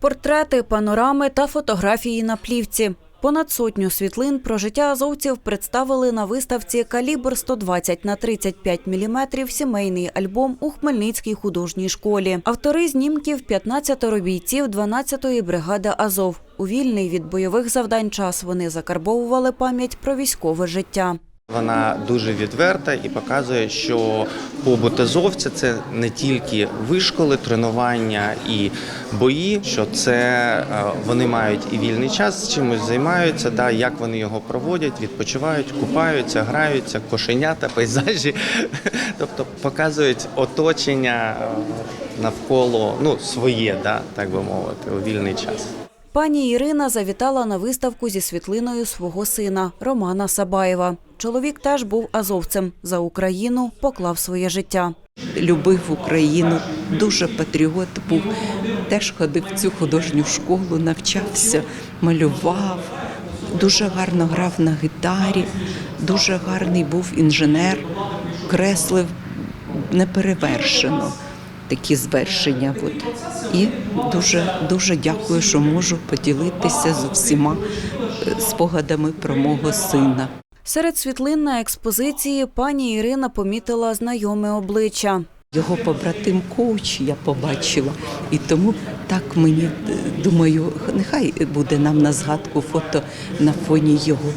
Портрети, панорами та фотографії на плівці. Понад сотню світлин про життя азовців представили на виставці «Калібр 120 на 35 мм» сімейний альбом у Хмельницькій художній школі. Автори знімків – 15 бійців 12-ї бригади Азов. У вільний від бойових завдань час вони закарбовували пам'ять про військове життя. Вона дуже відверта і показує, що побут азовця – це не тільки вишколи, тренування і бої, що це е, вони мають і вільний час, чимось займаються, да, як вони його проводять, відпочивають, купаються, граються, кошенята, пейзажі. Тобто показують оточення е, навколо ну, своє, да, так би мовити, у вільний час. Пані Ірина завітала на виставку зі світлиною свого сина Романа Сабаєва. Чоловік теж був азовцем. За Україну поклав своє життя. любив Україну, дуже патріот був. Теж ходив в цю художню школу, навчався, малював, дуже гарно грав на гітарі, дуже гарний був інженер, креслив неперевершено такі звершення. От. І дуже, дуже дякую, що можу поділитися з усіма е, спогадами про мого сина. Серед світлин на експозиції пані Ірина помітила знайоме обличчя. Його побратим коуч я побачила, і тому так мені е, думаю, нехай буде нам на згадку фото на фоні його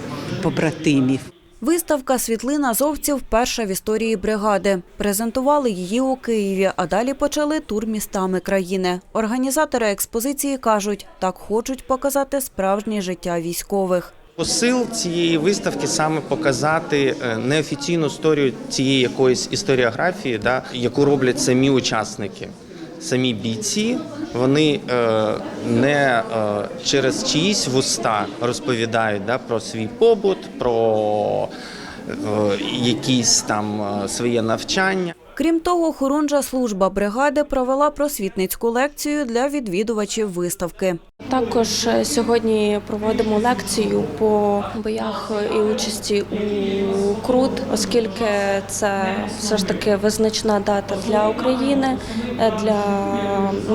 побратимів. Виставка світлин азовців перша в історії бригади. Презентували її у Києві, а далі почали тур містами країни. Організатори експозиції кажуть, так хочуть показати справжнє життя військових. Посил цієї виставки саме показати е, неофіційну історію цієї якоїсь історіографії, да, яку роблять самі учасники, самі бійці. Вони е, не е, через чиїсь вуста розповідають да, про свій побут, про якісь там е, своє навчання. Крім того, хорунжа служба бригади провела просвітницьку лекцію для відвідувачів виставки. Також е, сьогодні проводимо лекцію по боях і участі у Крут, оскільки це все ж таки визначна дата для України, е, для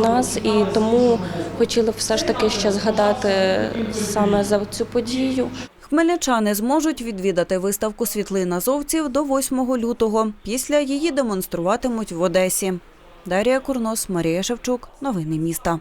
нас, і тому хотіли все ж таки ще згадати саме за цю подію. Хмельничани зможуть відвідати виставку світлин азовців до 8 лютого. Після її демонструватимуть в Одесі. Дарія Курнос, Марія Шевчук. Новини міста.